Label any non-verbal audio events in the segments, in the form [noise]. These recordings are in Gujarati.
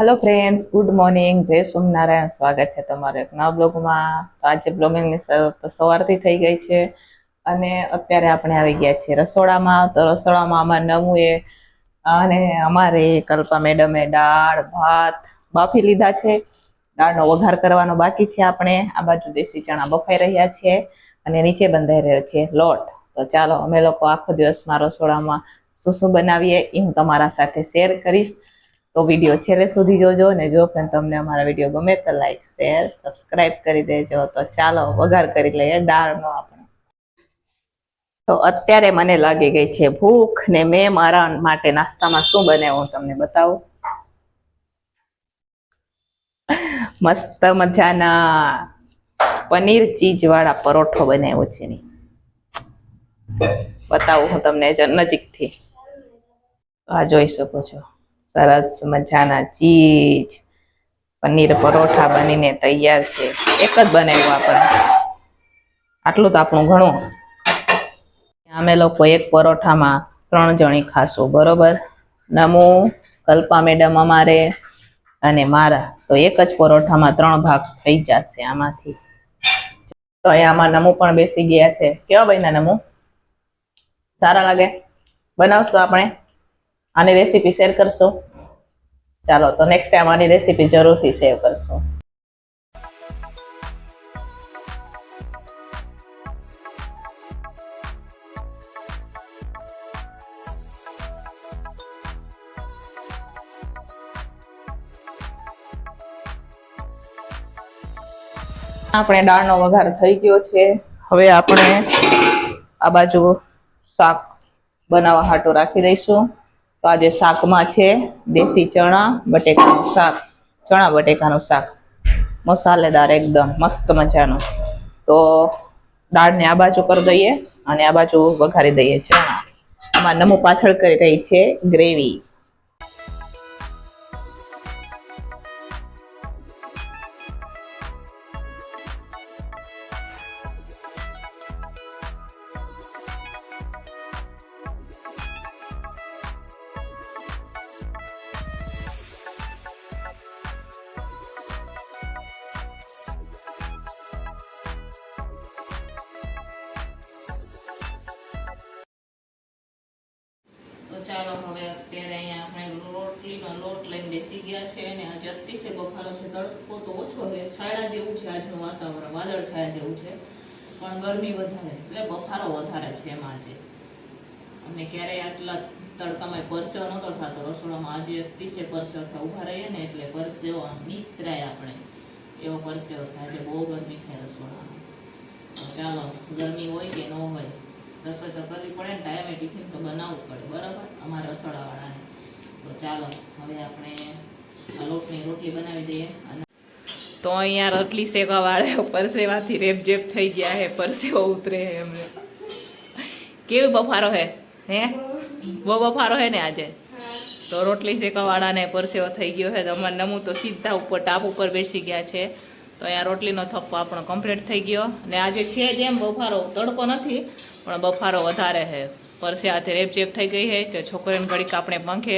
હેલો ફ્રેન્ડ્સ ગુડ મોર્નિંગ જય સોમનારાયણ. સ્વાગત છે તમારું એક નવા બ્લોગમાં. તો આજે બ્લોગિંગની શરૂઆત સવારથી થઈ ગઈ છે અને અત્યારે આપણે આવી ગયા છીએ રસોડામાં. તો રસોડામાં અમારે નવું એ અને અમારે કલ્પા મેડમે દાળ, ભાત બાફી લીધા છે. દાળનો વઘાર કરવાનો બાકી છે આપણે. આ બાજુ દેશી ચણા બફાઈ રહ્યા છે અને નીચે બંધાઈ રહ્યો છે લોટ. તો ચાલો, અમે લોકો આખો દિવસમાં રસોડામાં શું શું બનાવીએ એ હું તમારા સાથે શેર કરીશ. તો વીડિયો છેલ્લે સુધી જોજો અને જો પણ તમને અમારા વીડિયો ગમે તો લાઈક શેર સબસ્ક્રાઇબ કરી દેજો. તો ચાલો, વઘાર કરી લઈએ દાળનો આપણે. તો અત્યારે મને લાગી ગઈ છે ભૂખ ને મેં મારા માટે નાસ્તામાં શું બનાવ્યું તમને બતાવું. મસ્ત મજાના પનીર ચીજ વાળા પરોઠો બનાવ્યો છે ની. બતાવું હું તમને નજીકથી. આ જોઈ શકો છો. સરસ મજાના ચીજ, પનીર પરોઠા બનીને તૈયાર છે. એક જ બનાવ્યું આપણે. આટલું તો આપણું ઘણું. અમે લોકો એક પરોઠામાં ત્રણ જણી ખાશું, બરોબર? નમુ, કલ્પા મેડમ અમારે અને મારા. તો એક જ પરોઠામાં ત્રણ ભાગ થઈ જશે આમાંથી. તો અહીંયા આમાં નમુ પણ બેસી ગયા છે. કેવા બન્યા નમુ? સારા લાગે? બનાવશો આપણે? આની રેસીપી શેર કરશો? ચાલો, તો નેક્સ્ટ ટાઈમ આની રેસીપી જરૂરથી શેર કરશો. આપણે દાળનો વઘાર થઈ ગયો છે. હવે આપણે આ બાજુ શાક બનાવવા હાટો રાખી દઈશું. તો આજે શાકમાં છે દેશી ચણા, બટેકાનું શાક, ચણા, બટેકાનું શાક. મસાલેદાર એકદમ, મસ્ત મજાનું. તો દાળને આ બાજુ કરી દઈએ અને આ બાજુ વઘારી દઈએ ચણા. આમાં નમુ પાછળ કરી રહી છે ગ્રેવી. ચાલો હવે અત્યારે અહીંયા આપણે રોટલીનો લોટ લઈને બેસી ગયા છે અને આજે અતિશય બફારો છે, તડકો તો ઓછો છે છાયડા જેવું છે આજનું વાતાવરણ, વાદળ છાયા જેવું છે. પણ ગરમી વધારે, એટલે બફારો વધારે છે એમાં આજે. અને ક્યારેય આટલા તડકામાં પરસેવો નહોતો થતો, રસોડામાં આજે અતિશય પરસેવો થાય, ઊભા રહીએ ને એટલે પરસેવો નીતરાય આપણે. એવો પરસેવો થાય, આજે બહુ ગરમી થાય રસોડામાં. ચાલો, ગરમી હોય કે ન હોય રસોઈ તો કરવી પડે ને ટાઈમે ટિફિન તો બનાવવું પડે, બરાબર? અમારા રસોડાવાળાને. તો ચાલો, હવે આપણે લોટની રોટલી બનાવી દઈએ અને તો અહીંયા રોટલી શેકવા વાળા [laughs] પરસેવાથી રેપજેપ થઈ ગયા હે, પરસેવો ઉતરે હે એમને. કેવું બફારો હે હે? બહુ બફારો હે ને આજે? તો રોટલી શેકવા વાળાને પરસેવો થઈ ગયો છે અમારે નમું તો સીધા ઉપર ટાપ ઉપર બેસી ગયા છે. તો અહીંયા રોટલીનો થપ્પો આપણો કમ્પ્લીટ થઈ ગયો. ને આજે છે જેમ બફારો, તડકો નથી. પણ બફારો વધારે છે. પરસે હાથે રેપચેપ થઈ ગઈ છે, તો છોકરીને ઘડીક આપણે પંખે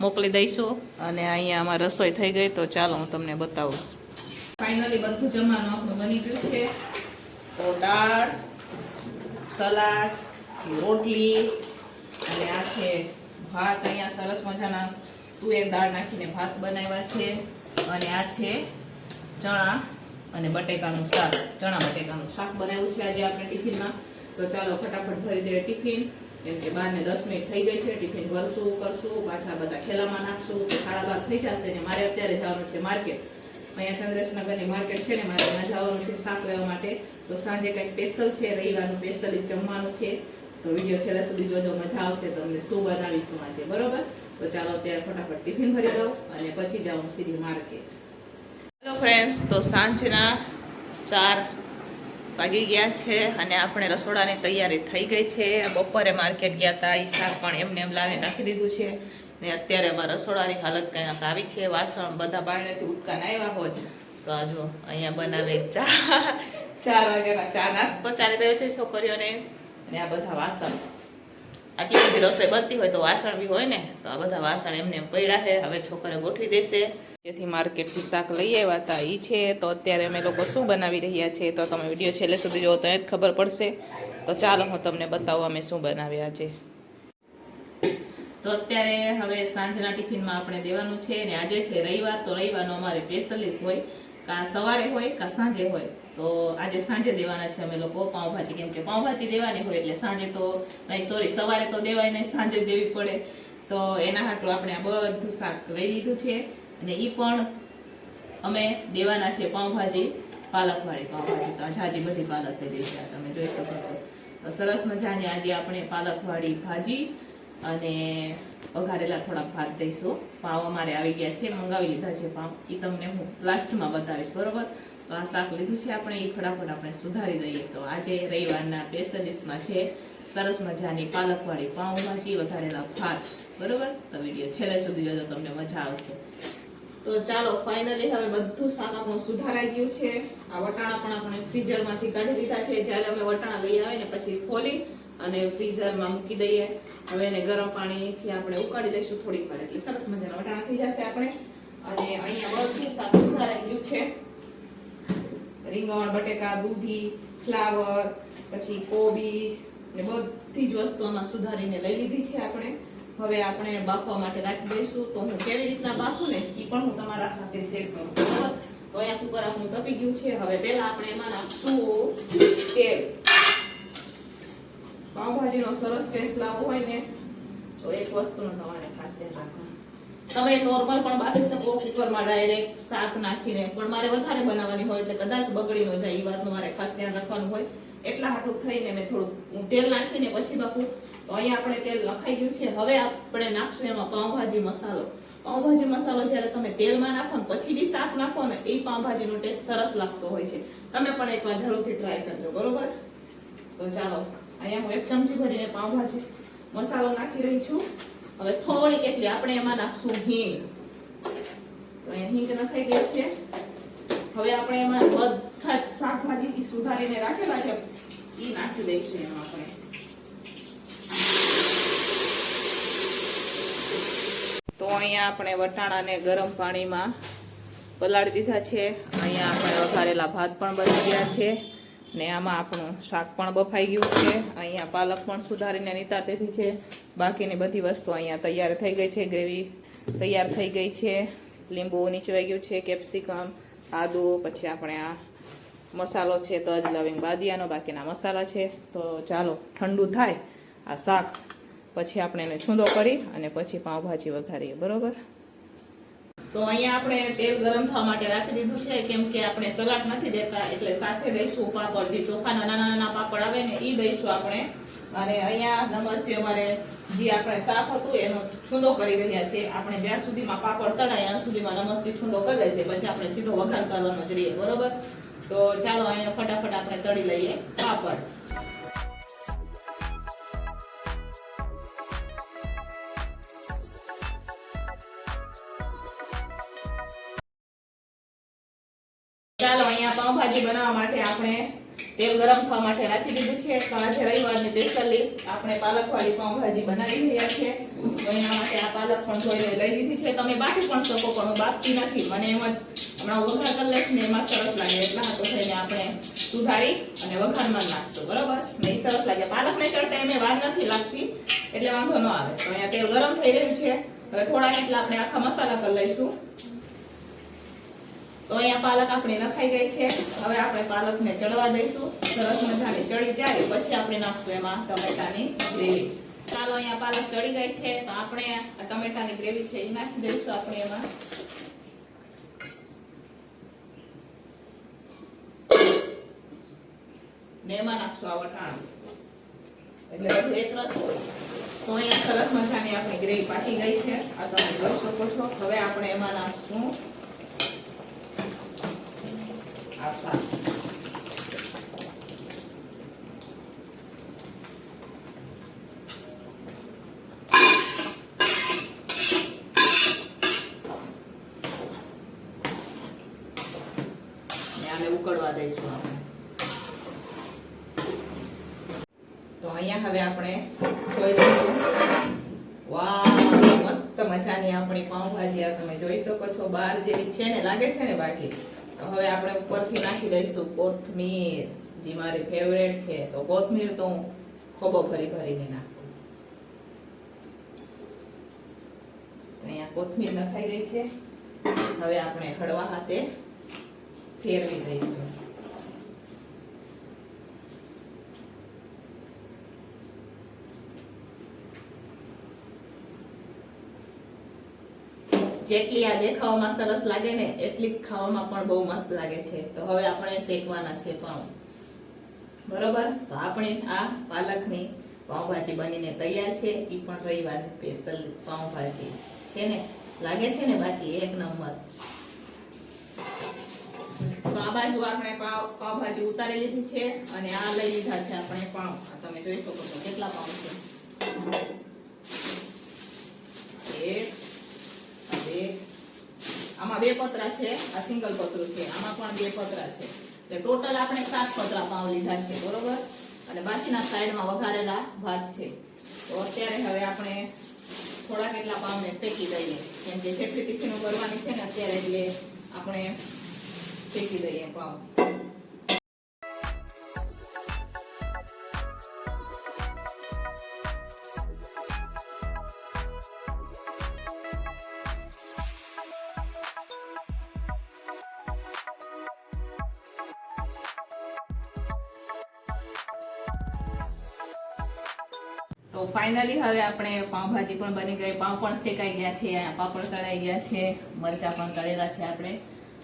મોકલી દઈશું અને અહીંયા અમારી રસોઈ થઈ ગઈ, તો ચાલો હું તમને બતાવું. ફાઇનલી બધું જમવાનું આપણું બની ગયું છે. તો દાળ, સલાડ, રોટલી અને આ છે ભાત. અહીંયા સરસ મજાના તુવેર દાળ નાખીને ભાત બનાવ્યા છે. અને આ છે ચણા અને બટેકાનું શાક. ચણા, બટેકાનું શાક બનાવ્યું છે. આજે આપણે ટિફિનમાં તો ચાલો ફટાફટ ભરી દઈએ ટિફિન. કેમ કે બાર ને દસ મિનિટ થઈ ગઈ છે, ટિફિન ભરશું, કરશું, પાછા બધા ખેલામાં નાખશું, તો સાડા બાર થઈ જશે ને મારે અત્યારે જવાનું છે માર્કેટ. અહીંયા ચંદ્રેશનગરની માર્કેટ છે ને મારે ત્યાં જવાનું છે શાક લેવા માટે. તો સાંજે કંઈક સ્પેશલ છે, રવિવારનું સ્પેશલ જમવાનું છે. તો વીડિયો છેલ્લા સુધી જોજો, મજા આવશે તમને. શું બનાવીશું આજે બરોબર? તો ચાલો અત્યારે ફટાફટ ટિફિન ભરી દઉં અને પછી જાઉં સીધી માર્કેટ. હેલો ફ્રેન્ડ્સ તો સાંજના ચાર વાગી ગયા છે અને આપણે રસોડાની તૈયારી થઈ ગઈ છે. બપોરે માર્કેટ ગયા હતા એ શાક પણ એમને એમ લાવી નાખી દીધું છે. ને અત્યારે અમારા રસોડાની હાલત કંઈક આવી છે. વાસણ બધા બારણેથી ઉટકાને આવ્યા હોય તો આ જો અહીંયા બનાવે ચા. ચાર વાગ્યાના ચા નાસ્તો ચાલી રહ્યો છે છોકરીઓને. અને આ બધા વાસણ. આટલી બધી રસોઈ બનતી હોય તો વાસણ બી હોય ને, તો આ બધા વાસણ એમને એમ પડ્યા છે. હવે છોકરે ગોઠવી દેશે. જેથી માર્કેટથી શાક લઈ આવ્યા હતા. એ છે, તો અત્યારે અમે લોકો શું બનાવી રહ્યા છીએ તો તમે વીડિયો છેલ્લે સુધી જોવો તો જ ખબર પડશે. તો ચાલો હું તમને બતાવું અમે શું બનાવ્યા છે. તો અત્યારે હવે સાંજના ટિફિનમાં આપણે દેવાનું છે અને આજે છે રવિવાર, તો રવિવારનો અમારે સ્પેશિયલિસ્ટ હોય, કાં સવારે હોય, કાં સાંજે હોય. તો આજે સાંજે દેવાના છે અમે લોકો પાઉંભાજી. કેમ કે પાઉંભાજી દેવાની હોય એટલે સાંજે તો નહીં સોરી સવારે તો દેવાય નહીં, સાંજે દેવી પડે. તો એના હાટું આપણે આ બધું શાક લઈ લીધું છે. અને એ પણ અમે દેવાના છે પાઉંભાજી, પાલકવાળી પાઉંભાજી. તો ઝાજી બધી પાલક લીધી છે તમે જોઈ શકો છો. તો સરસ મજાની આજે આપણે પાલકવાળી ભાજી અને વઘારેલા થોડાક ભાત દઈશું. પાવ અમારે આવી ગયા છે, મંગાવી લીધા છે પાવ. એ તમને હું લાસ્ટમાં બતાવીશ, બરોબર? તો આ શાક લીધું છે આપણે એ ફટાફટ આપણે સુધારી દઈએ. તો આજે રવિવારના સ્પેશિયલિસ્ટમાં છે સરસ મજાની પાલકવાળી પાઉંભાજી, વઘારેલા ભાત. બરોબર? તો વીડિયો છેલ્લે સુધી જોજો, તમને મજા આવશે. તો ચાલો ફાઇનલી હવે બધું શાક આપણું સુધારાઈ ગયું છે. આ વટાણા પણ આપણે ફ્રીઝરમાંથી કાઢી લીધા છે. જ્યારે અમે વટાણા લઈ આવે પછી ખોલી અને ફ્રીઝરમાં મૂકી દઈએ. હવે એને ગરમ પાણીથી આપણે ઉકાળી દઈશું થોડીક વાર. એટલે સરસ મજાના વટાણા થઈ જશે આપણે. અને અહીંયા બધું શાક સુધારાઈ ગયું છે. રીંગણ, બટેકા, દૂધી, ફ્લાવર, પછી કોબીજ ને બધી જ વસ્તુ આમાં સુધારીને લઈ લીધી છે આપણે. હવે આપણે બાફવા માટે રાખી દઈશું. તો હું કેવી રીતના બાફું ને એ પણ હું તમારા સાથે શેર કરું. તો અહીંયા કુકર આપણું તપી ગયું છે. હવે પહેલા આપણે એમાં નાખશું તેલ. પાવભાજીનો સરસ ટેસ્ટ લાવવો હોય ને, તો એક વસ્તુનું તમારે ખાસ ધ્યાન રાખવાનું. તમે નોર્મલ પણ બાફી શકો કુકરમાં ડાયરેક્ટ શાક નાખીને. પણ મારે વધારે બનાવવાની હોય એટલે કદાચ બગડી ન જાય એ વાતનું મારે ખાસ ધ્યાન રાખવાનું હોય. એટલા હાટું થઈને મેં થોડુંક તેલ નાખીને પછી બાપુ તો અહીંયા આપણે તેલ લખાઈ ગયું છે. હવે આપણે નાખશું એમાં પાઉંભાજી મસાલો. પાઉંભાજી મસાલો જ્યારે તમે તેલમાં નાખો ને પછી જે શાક નાખો ને એ પાઉંભાજીનો ટેસ્ટ સરસ લાગતો હોય છે. તમે પણ એકવાર જરૂરથી ટ્રાય કરજો, બરોબર? તો ચાલો, અહીંયા હું એક ચમચી ભરીને પાઉંભાજી મસાલો નાખી રહી છું. હવે થોડીક એટલી આપણે એમાં નાખશું હિંગ. તો અહીંયા હિંગ નખાઈ ગઈ છે. હવે આપણે એમાં બધા જ શાકભાજી સુધારીને રાખેલા છે. એ નાખી દઈશું એમાં આપણે તો અહીંયા આપણે વટાણાને ગરમ પાણીમાં પલાળી દીધા છે. અહીંયા આપણે વઘારેલા ભાત પણ બની ગયા છે ને આમાં આપણું શાક પણ બફાઈ ગયું છે. અહીંયા પાલક પણ સુધારીને નીતા દીધી છે. બાકીની બધી વસ્તુ અહીંયા તૈયાર થઈ ગઈ છે. ગ્રેવી તૈયાર થઈ ગઈ છે. લીંબુ નીચવાઈ ગયું છે, કેપ્સિકમ, આદુ, પછી આપણે આ મસાલો છે, તજ, લવિંગ, બાદિયાનો બાકીના મસાલા છે. તો ચાલો ઠંડુ થાય, આ શાક પછી આપણે એને છૂંદો કરી અને પછી પાઉંભાજી વઘારીએ, બરોબર? તો અહીંયા આપણે તેલ ગરમ થવા માટે રાખી દીધું છે, કેમ કે આપણે સલાડ નથી દેતા, એટલે સાથે દઈશું પાપડ. જે ચોખાના નાના નાના પાપડ આવે ને એ દઈશું આપણે. અને અહીંયા નમસ્તે અમારે જે આપણે શાક હતું, એનો છૂંદો કરી રહ્યા છે. આપણે જ્યાં સુધીમાં પાપડ તળાય, ત્યાં સુધીમાં નમસ્તે છૂંદો કરી છે. પછી આપણે સીધો વઘાર કરવાનો જ રહીએ, બરોબર? તો ચાલો, અહીંયા ફટાફટ આપણે તળી લઈએ પાપડ. બનાવવા માટે આપણે તેલ ગરમ થવા માટે રાખી દીધું છે. તો રવિવારની સ્પેશિયલિસ્ટ આપણે પાલકવાળી પાઉંભાજી બનાવી રહ્યા છે. તો એના માટે આ પાલક પણ ધોઈને લઈ લીધી છે. તમે બાફી પણ શકો, પણ હું બાફતી નથી. મને એમ જ હમણાં વઘાર કરી લઈશ ને એમાં સરસ લાગે. એટલા હાથો થઈને આપણે સુધારી અને વઘારમાં નાખશું. બરોબર? ને સરસ લાગે. પાલકને ચડતા એમ વાર નથી લાગતી, એટલે વાંધો ન આવે. તો અહીંયા તેલ ગરમ થઈ રહ્યું છે. હવે થોડા એટલા આપણે આખા મસાલા કરી લઈશું. તો અહીંયા પાલક આપણે નખાઈ ગઈ છે. હવે આપણે પાલકને ચડવા દઈશું. સરસ મજાની ચડી જાય, પછી આપણે નાખશું એમાં ટમેટાની ગ્રેવી. ચાલો અહીંયા પાલક ચડી ગઈ છે, તો આપણે આ ટમેટાની ગ્રેવી છે એ નાખી દઈશું આપણે એમાં. એમાં નાખશું આ વટાણા. એટલે એક રસ હોય. તો અહીંયા સરસ મજાની આપણી ગ્રેવી પાકી ગઈ છે. આ તમે જોઈ શકો છો. હવે આપણે એમાં નાખશું આ આને ઉકળવા દઈશું આપણે. તો અહીંયા હવે આપણે વાહ, મસ્ત મજાની આપણી પાઉંભાજી આ તમે જોઈ શકો છો. બહાર જેવી છે ને, લાગે છે ને બાકી? હવે આપણે ઉપરથી નાખી દઈશું કોથમીર, જે મારી ફેવરેટ છે. તો કોથમીર તો હું ખોબો ભરી ભરીને નાખું. અહીંયા કોથમીર નખાઈ ગઈ છે. હવે આપણે હળવા હાથે ફેરવી દઈશું. જેટલી આ દેખાવામાં સરસ લાગે ને, એટલી ખાવામાં પણ બહુ મસ્ત લાગે છે. તો હવે આપણે શેકવાના છે પાઉં. બરોબર? તો આપણે આ પાલકની પાઉંભાજી બનીને તૈયાર છે. એ પણ રવિવારની સ્પેશિયલ પાઉંભાજી છે ને? લાગે છે ને બાકી? એક નંબર. તો આ બાજુ આપણે પાવ પાવભાજી ઉતારી લીધી છે અને આ લઈ લીધા છે આપણે પાઉં. તમે જોઈ શકો છો કેટલા પાઉં છે એક આ બે આમાં બે પતરા છે, આ સિંગલ પતરું છે, આમાં પણ બે પતરા છે. એટલે ટોટલ આપણે સાત પતરા પાવ લીધા છે, બરોબર? અને બાકીના સાઈડમાં વઘારેલા ભાત છે. તો અત્યારે હવે આપણે થોડા કેટલા પાવને શેકી દઈએ. કેમ કે જેટલી ટિફિનો કરવાની છે ને, અત્યારે એટલે આપણે શેકી દઈએ પાવ. તો ફાઇનલી હવે આપણે પાઉંભાજી પણ બની ગઈ. પાઉં પણ શેકાઈ ગયા છે પાપડ તળાઈ ગયા છે, મરચાં પણ તળેલા છે આપણે.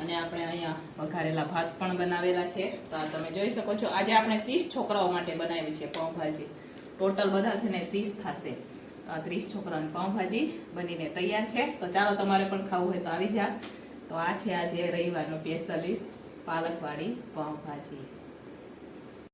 અને આપણે અહીંયા વઘારેલા ભાત પણ બનાવેલા છે. તો આ તમે જોઈ શકો છો, આજે આપણે ત્રીસ છોકરાઓ માટે બનાવી છે પાઉંભાજી. ટોટલ બધા થઈને ત્રીસ થશે. તો આ ત્રીસ છોકરાઓની પાઉંભાજી બનીને તૈયાર છે. તો ચાલો તમારે પણ ખાવું હોય તો આવી જા તો આ છે આજે રવિવારનો સ્પેશિયલિસ્ટ પાલકવાળી પાવભાજી